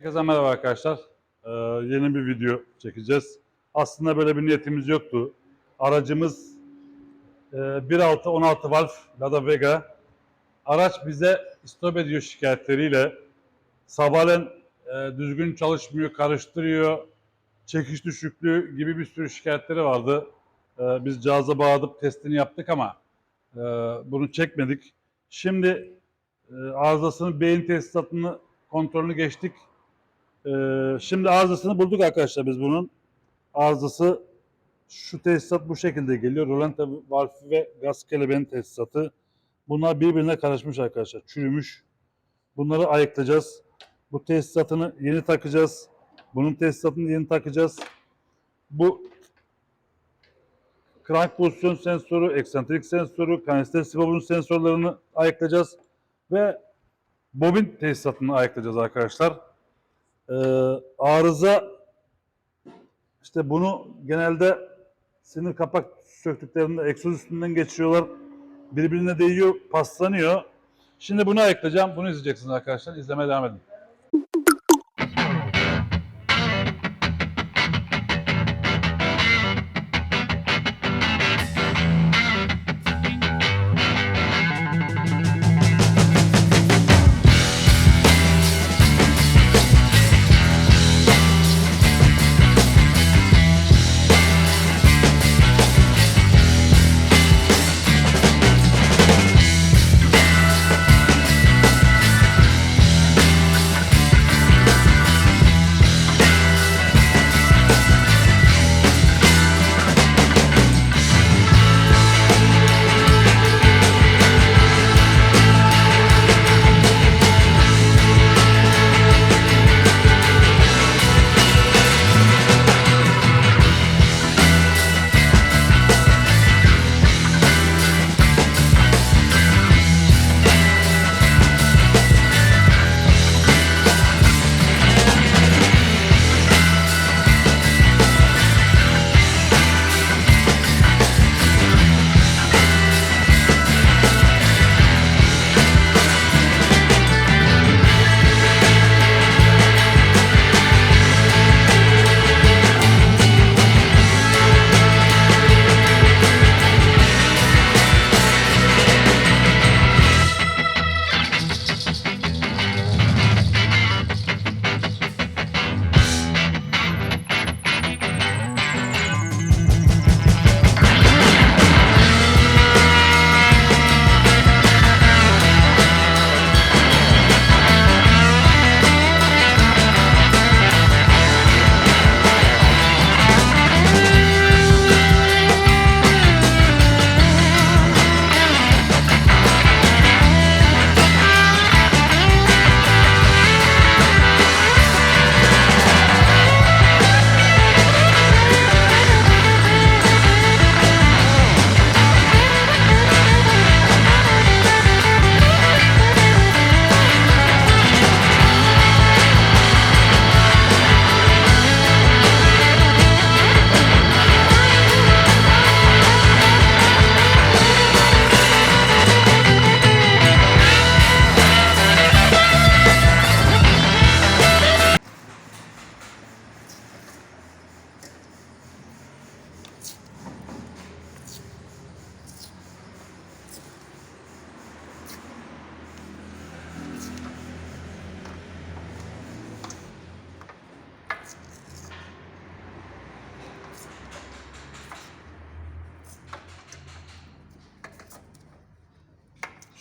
Herkese merhaba arkadaşlar. Ee, yeni bir video çekeceğiz. Aslında böyle bir niyetimiz yoktu. Aracımız e, 1.6 16 valve Lada Vega. Araç bize istop ediyor şikayetleriyle. Sabahleyin e, düzgün çalışmıyor, karıştırıyor, çekiş düşüklüğü gibi bir sürü şikayetleri vardı. E, biz cihaza bağladıp testini yaptık ama e, bunu çekmedik. Şimdi e, arızasını, beyin tesisatını kontrolünü geçtik. Ee, şimdi arızasını bulduk arkadaşlar biz bunun. Arızası şu tesisat bu şekilde geliyor. Rolante valfi ve gaz kelebeğin tesisatı. Bunlar birbirine karışmış arkadaşlar. Çürümüş. Bunları ayıklayacağız. Bu tesisatını yeni takacağız. Bunun tesisatını yeni takacağız. Bu crank pozisyon sensörü, eksantrik sensörü, kanister sibobun sensörlerini ayıklayacağız. Ve bobin tesisatını ayıklayacağız arkadaşlar. Ee, arıza işte bunu genelde sinir kapak söktüklerinde egzoz üstünden geçiriyorlar. Birbirine değiyor, paslanıyor. Şimdi bunu ayıklayacağım. Bunu izleyeceksiniz arkadaşlar. İzlemeye devam edin.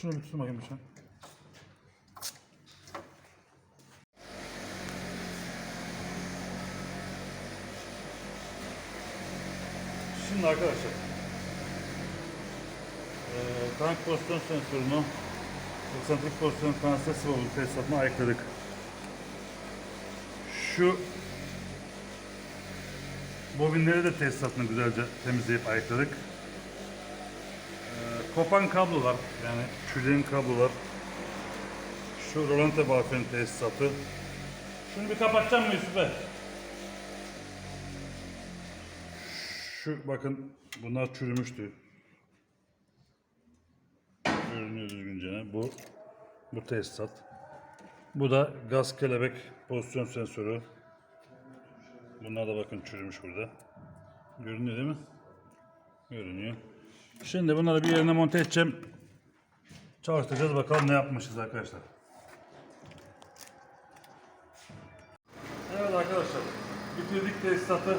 Şunu bir tutun bakayım lütfen. Şimdi arkadaşlar eee tank pozisyon sensörünü eksantrik pozisyon transfer sıvabı tesisatına ayıkladık. Şu bobinleri de tesisatını güzelce temizleyip ayıkladık. Kopan kablolar yani çürüyen kablolar şu rolante balfen tesisatı şunu bir kapatacağım mı Yusuf Bey? Şu bakın bunlar çürümüştü. Görünüyor düzgünce. Bu bu tesisat. Bu da gaz kelebek pozisyon sensörü. Bunlar da bakın çürümüş burada. Görünüyor değil mi? Görünüyor. Şimdi bunları bir yerine monte edeceğim. Çalıştıracağız bakalım ne yapmışız arkadaşlar. Evet arkadaşlar. Bitirdik tesisatı.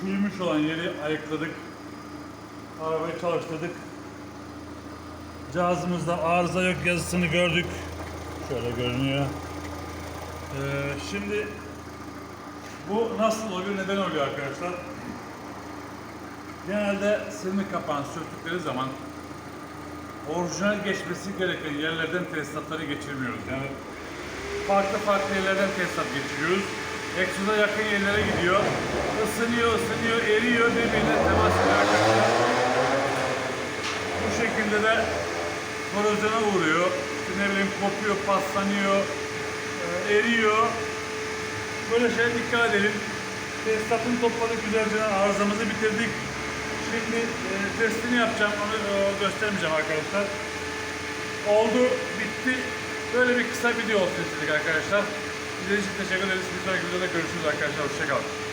Çürümüş olan yeri ayıkladık. Arabayı çalıştırdık. Cihazımızda arıza yok yazısını gördük. Şöyle görünüyor. Ee, şimdi bu nasıl oluyor, neden oluyor arkadaşlar? Genelde sırmı kapağını söktükleri zaman orijinal geçmesi gereken yerlerden tesisatları geçirmiyoruz. Yani farklı farklı yerlerden tesisat geçiriyoruz. Egzoza yakın yerlere gidiyor. Isınıyor, ısınıyor, eriyor, birbirine temas ediyor arkadaşlar. Bu şekilde de korozyona uğruyor. Ne bileyim kopuyor, paslanıyor, e, eriyor. Böyle şeylere dikkat edelim. Tesisatını topladık, güzelce arızamızı bitirdik. Şimdi e, testini yapacağım, onu e, göstermeyeceğim arkadaşlar. Oldu, bitti. Böyle bir kısa video olsun istedik arkadaşlar. İzlediğiniz için teşekkür ederiz. Bir sonraki videoda görüşürüz arkadaşlar. Hoşçakalın.